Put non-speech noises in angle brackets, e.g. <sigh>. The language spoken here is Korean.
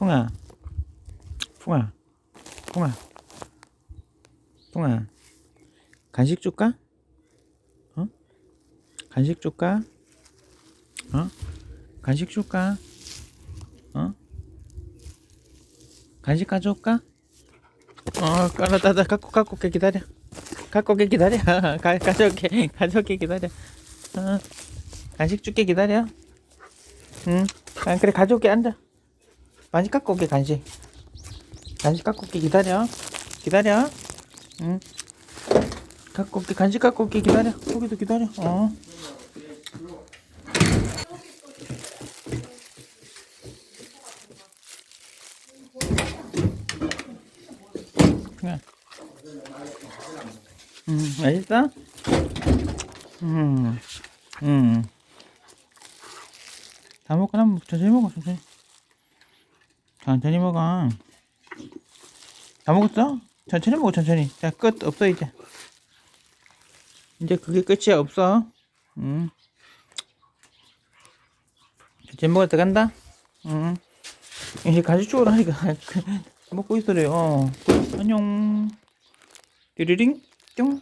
풍아, 풍아, 풍아, 풍아. 간식 줄까? 어? 간식 줄까? 어? 간식 줄까? 어? 간식 가져올까? 어, 깔아다다 갖고 갖고 올게 기다려. 갖고 올게 기다려. <laughs> 가, 가져올게 <laughs> 가져올게 기다려. 어, 간식 줄게 기다려. 응. 아, 그래 가져올게 앉아. 간식 갖고 올게 간식. 간식 갖고 올게 기다려. 기다려. 응. 갖고 올게 간식 갖고 올게 기다려. 거기도 기다려. 어. 음, 맛있어? 음, 음. 다 먹고 나면 천천히 먹어, 천천히. 천천히 먹어. 다 먹었어? 천천히 먹어, 천천히. 자, 끝. 없어, 이제. 이제 그게 끝이야, 없어. 음. 천천히 먹어, 들어간다? 음. 이제 가지 쪽으로 하니까 <laughs> 먹고 있으래요. 안녕. 띠리링 뿅.